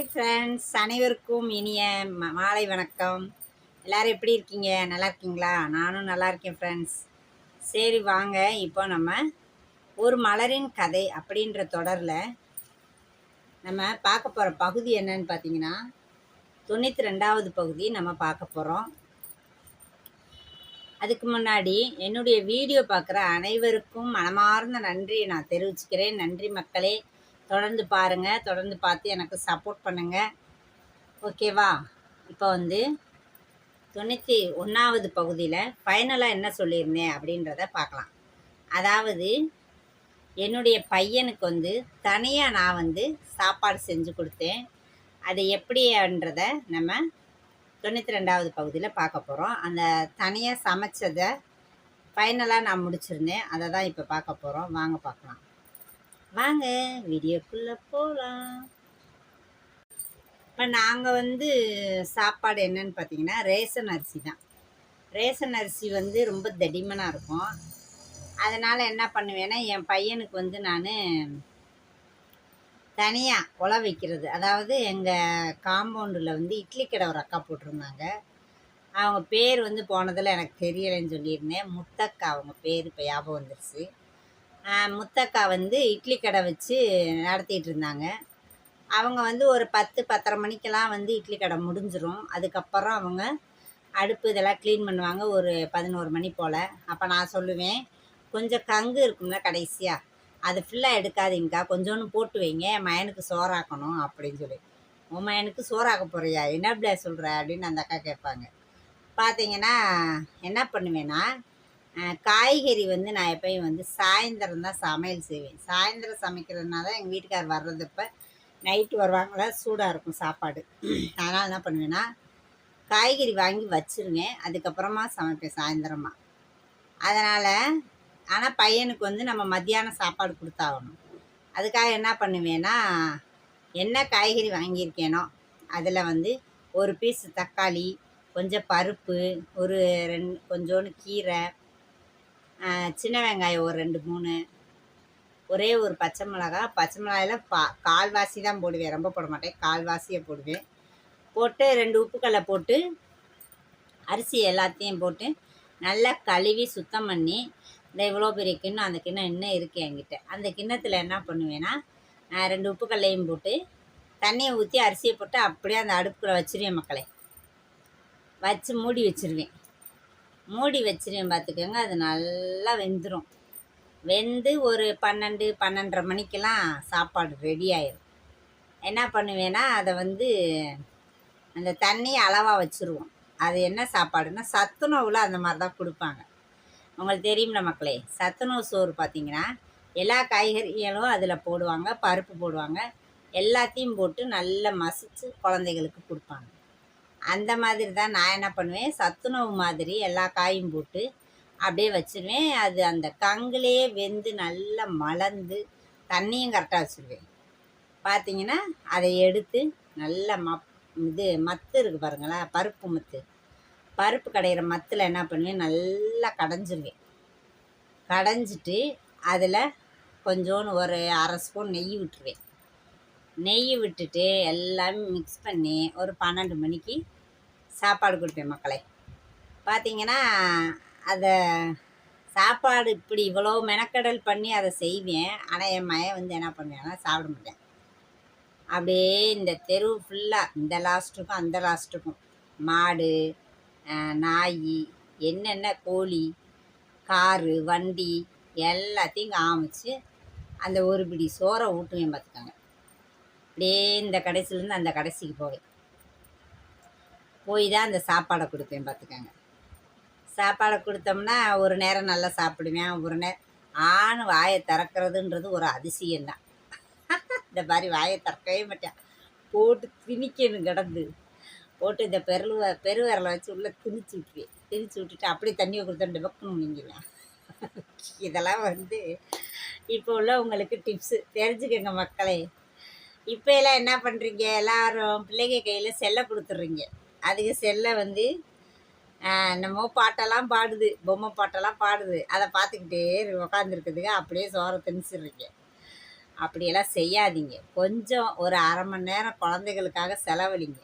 Hi friends அனைவருக்கும் இனிய ம- மாலை வணக்கம். எல்லோரும் எப்படி இருக்கீங்க? நல்லா இருக்கீங்களா? நானும் நல்லா இருக்கேன் ஃப்ரெண்ட்ஸ் சரி வாங்க. இப்போ நம்ம ஒரு மலரின் கதை அப்படின்ற தொடரில் நம்ம பார்க்க போகிற பகுதி என்னன்னு பார்த்தீங்கன்னா தொண்ணூற்றி ரெண்டாவது பகுதி நம்ம பார்க்க போகிறோம் அதுக்கு முன்னாடி என்னுடைய வீடியோ பார்க்குற அனைவருக்கும் மனமார்ந்த நன்றியை நான் தெரிவிச்சுக்கிறேன். நன்றி மக்களே. தொடர்ந்து பாருங்கள் தொடர்ந்து பார்த்து எனக்கு சப்போர்ட் பண்ணுங்கள் ஓகேவா இப்போ வந்து தொண்ணூற்றி ஒன்றாவது பகுதியில் ஃபைனலாக என்ன சொல்லியிருந்தேன் அப்படின்றத பார்க்கலாம். அதாவது என்னுடைய பையனுக்கு வந்து தனியாக நான் வந்து சாப்பாடு செஞ்சு கொடுத்தேன். அது எப்படின்றத நம்ம தொண்ணூற்றி ரெண்டாவது பகுதியில் பார்க்க போகிறோம் அந்த தனியாக சமைச்சதை ஃபைனலாக நான் முடிச்சிருந்தேன். அதை தான் இப்போ பார்க்க போகிறோம் வாங்க பார்க்கலாம். வாங்க வீடியோக்குள்ளே போகலாம் இப்போ நாங்கள் வந்து சாப்பாடு என்னன்னு பார்த்தீங்கன்னா ரேஷன் அரிசி தான். ரேஷன் அரிசி வந்து ரொம்ப தடிமனாக இருக்கும். அதனால் என்ன பண்ணுவேன்னா என் பையனுக்கு வந்து நான் தனியாக உழ வைக்கிறது. அதாவது எங்கள் காம்பவுண்டில் வந்து இட்லி கடை ஒரு அக்கா போட்டிருந்தாங்க. அவங்க பேர் வந்து போனதில் எனக்கு தெரியலைன்னு சொல்லியிருந்தேன். முத்தக்கா அவங்க பேர் இப்போ ஞாபகம் வந்துருச்சு. முத்தக்கா வந்து இட்லி கடை வச்சு நடத்திட்டு இருந்தாங்க. அவங்க வந்து ஒரு பத்து பத்தரை மணிக்கெல்லாம் வந்து இட்லி கடை முடிஞ்சிரும். அதுக்கப்புறம் அவங்க அடுப்பு இதெல்லாம் க்ளீன் பண்ணுவாங்க ஒரு பதினோரு மணி போல். அப்போ நான் சொல்லுவேன் கொஞ்சம் கங்கு இருக்கும்ல கடைசியாக அது ஃபுல்லாக எடுக்காதீங்கக்கா. கொஞ்சோன்னு போட்டு வைங்க என் மயனுக்கு சோறாக்கணும் அப்படின்னு சொல்லி. உன் மயனுக்கு சோறாக்க போறியா? என்ன பிள்ளை சொல்கிற அப்படின்னு அந்த அக்கா கேட்பாங்க. பார்த்தீங்கன்னா என்ன பண்ணுவேன்னா காய்கறி வந்து நான் எப்பயும் வந்து சாயந்தரம் தான் சமையல் செய்வேன். சாயந்தரம் சமைக்கிறதுனால தான் எங்கள் வீட்டுக்கார் வர்றதப்ப நைட்டு வருவாங்களா சூடாக இருக்கும் சாப்பாடு. அதனால் என்ன பண்ணுவேன்னா காய்கறி வாங்கி வச்சிருவேன். அதுக்கப்புறமா சமைப்பேன் சாயந்தரமாக அதனால் ஆனால் பையனுக்கு வந்து நம்ம மத்தியானம் சாப்பாடு கொடுத்தாகணும். அதுக்காக என்ன பண்ணுவேன்னா என்ன காய்கறி வாங்கியிருக்கேனோ அதில் வந்து ஒரு பீஸ் தக்காளி கொஞ்சம் பருப்பு ஒரு ரெண்டு கொஞ்சோண்டு கீரை சின்ன வெங்காயம் ஒரு ரெண்டு மூணு. ஒரே ஒரு பச்சை மிளகா. பச்சை மிளகாயில் பா கால்வாசி தான் போடுவேன். ரொம்ப போட மாட்டேன். கால்வாசியை போடுவேன். போட்டு ரெண்டு உப்புக்கல்லை போட்டு அரிசி எல்லாத்தையும் போட்டு நல்லா கழுவி சுத்தம் பண்ணி இந்த இவ்வளோ பெரிய கிண்ணம் அந்த கிண்ணம் இன்னும் இருக்குது என்கிட்ட. அந்த கிண்ணத்தில் என்ன பண்ணுவேன்னா ரெண்டு உப்புக்கல்லையும் போட்டு தண்ணியை ஊற்றி அரிசியை போட்டு அப்படியே அந்த அடுப்புக்குள்ளே வச்சுருவேன் மக்களை. வச்சு மூடி வச்சிருவேன். மூடி வச்சிருவேன் பார்த்துக்கோங்க அது நல்லா வெந்துடும் வெந்து ஒரு பன்னெண்டு பன்னெண்டரை மணிக்கெல்லாம் சாப்பாடு ரெடி ஆயிடும் என்ன பண்ணுவேன்னா அதை வந்து அந்த தண்ணியை அளவாக வச்சுருவோம். அது என்ன சாப்பாடுன்னா சத்துணவில் அந்த மாதிரி தான் கொடுப்பாங்க. உங்களுக்கு தெரியும்ல மக்களே சத்துணவு சோறு பார்த்தீங்கன்னா எல்லா காய்கறிகளும் அதில் போடுவாங்க பருப்பு போடுவாங்க. எல்லாத்தையும் போட்டு நல்லா மசிச்சு குழந்தைகளுக்கு கொடுப்பாங்க. அந்த மாதிரி தான் நான் என்ன பண்ணுவேன் சத்துணவு மாதிரி எல்லா காயும் போட்டு அப்படியே வச்சுருவேன். அது அந்த கங்குலேயே வெந்து நல்லா மலர்ந்து தண்ணியும் கரெக்டாக வச்சுருவேன். பார்த்தீங்கன்னா அதை எடுத்து நல்லா மப் இது மத்து இருக்குது பாருங்களேன் பருப்பு மத்து. பருப்பு கடையிற மத்தில் என்ன பண்ணுவேன் நல்லா கடைஞ்சிருவேன். கடைஞ்சிட்டு அதில் கொஞ்சோண்டு ஒரு அரை ஸ்பூன் நெய் விட்டுருவேன். நெய் விட்டுட்டு எல்லாமே மிக்ஸ் பண்ணி ஒரு பன்னெண்டு மணிக்கு சாப்பாடு கொடுப்பேன் மக்களை. பார்த்தீங்கன்னா அதை சாப்பாடு இப்படி இவ்வளோ மெனக்கடல் பண்ணி அதை செய்வேன். ஆனால் என் மகன் வந்து என்ன பண்ணுவேன்னா சாப்பிட மாட்டேன். அப்படியே இந்த தெரு ஃபுல்லாக இந்த லாஸ்ட்டுக்கும் அந்த லாஸ்ட்டுக்கும் மாடு நாய் என்னென்ன கோழி காரு வண்டி எல்லாத்தையும் காமிச்சு அந்த ஒரு பிடி சோறை ஊட்டுவேன் பார்த்துக்கோங்க அப்படியே இந்த கடைசிலேருந்து அந்த கடைசிக்கு போவேன். போய் தான் அந்த சாப்பாடை கொடுப்பேன் பார்த்துக்கோங்க. சாப்பாடை கொடுத்தோம்னா ஒரு நேரம் நல்லா சாப்பிடுவேன். ஒரு நேரம் ஆண் வாயை திறக்கிறதுன்றது ஒரு அதிசயம்தான். இந்த மாதிரி வாயை திறக்கவே மாட்டேன். போட்டு திணிக்கணும் கிடந்து. போட்டு இந்த பெருளு பெருவரலை வச்சு உள்ளே திணிச்சு விட்டுருவேன். திணிச்சு விட்டுட்டு அப்படியே தண்ணியை கொடுத்துட்டு பக்கம் நீங்கிடுவேன் இதெல்லாம் வந்து இப்போ உள்ளவங்களுக்கு டிப்ஸு தெரிஞ்சுக்கங்க மக்களே. இப்போ எல்லாம் என்ன பண்ணுறீங்க எல்லாரும் பிள்ளைங்க கையில் செல்லை கொடுத்துட்றீங்க. அதுக்கு செல்லை வந்து என்னமோ பாட்டெல்லாம் பாடுது. பொம்மை பாட்டெல்லாம் பாடுது. அதை பார்த்துக்கிட்டே உக்காந்துருக்குதுங்க அப்படியே சோறை திணிச்சிடுறீங்க அப்படியெல்லாம் செய்யாதீங்க. கொஞ்சம் ஒரு அரை மணி நேரம் குழந்தைகளுக்காக செலவழிங்க.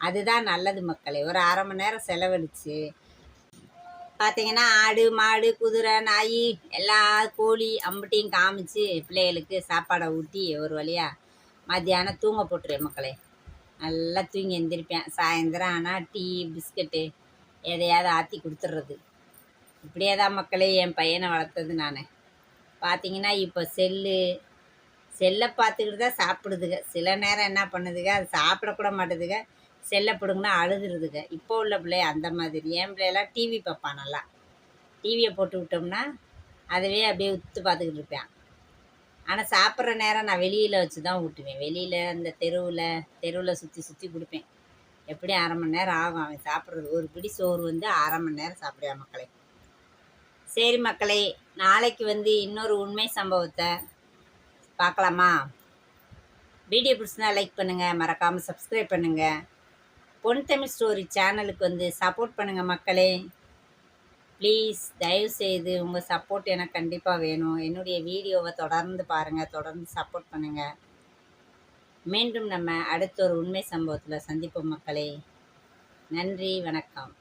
அதுதான் நல்லது மக்களே. ஒரு அரை மணி நேரம் செலவழித்து பார்த்தீங்கன்னா ஆடு மாடு குதிரை நாய் எல்லா கோழி அம்பட்டியும் காமிச்சு பிள்ளைகளுக்கு சாப்பாடை ஊட்டி ஒரு வழியாக மத்தியானம் தூங்க போட்டுருவேன் மக்களே. நல்லா தூங்கி எந்திரிப்பேன். சாயந்தரம் ஆனால் டீ பிஸ்கட்டு எதையாவது ஆற்றி கொடுத்துட்றது இப்படியே தான் மக்களே என் பையனை வளர்த்தது நான். பார்த்தீங்கன்னா இப்போ செல்லு செல்லை பார்த்துக்கிட்டு தான் சாப்பிடுதுங்க சில நேரம் என்ன பண்ணுதுங்க அது சாப்பிடக்கூட மாட்டுதுங்க செல்லை பிடுங்கினா அழுதுருதுங்க இப்போ உள்ள பிள்ளை அந்த மாதிரி. என் பிள்ளையெல்லாம் டிவி பார்ப்பான் நல்லா. டிவியை போட்டு விட்டோம்னா அதுவே அப்படியே உத்து பார்த்துக்கிட்டு இருப்பேன். ஆனால் சாப்பிட்ற நேரம் நான் வெளியில் வச்சு தான் ஊட்டுவேன். வெளியில் இந்த தெருவில் தெருவில் சுற்றி சுற்றி கொடுப்பேன். எப்படி அரை மணி நேரம் ஆகும் அவன் சாப்பிட்றது? ஒரு பிடி சோறு வந்து அரை மணி நேரம் சாப்பிடுவான் மக்களே. சரி மக்களே நாளைக்கு வந்து இன்னொரு உண்மை சம்பவத்தை பார்க்கலாமா? வீடியோ பிடிச்சினா லைக் பண்ணுங்கள் மறக்காமல் சப்ஸ்கிரைப் பண்ணுங்கள் பொன் தமிழ் ஸ்டோரி சேனலுக்கு வந்து சப்போர்ட் பண்ணுங்கள் மக்களே. ப்ளீஸ் தயவுசெய்து உங்கள் சப்போர்ட் எனக்கு கண்டிப்பாக வேணும். என்னுடைய வீடியோவை தொடர்ந்து பாருங்கள் தொடர்ந்து சப்போர்ட் பண்ணுங்கள் மீண்டும் நம்ம அடுத்த ஒரு உண்மை சம்பவத்தில் சந்திப்போம் மக்களே. நன்றி வணக்கம்.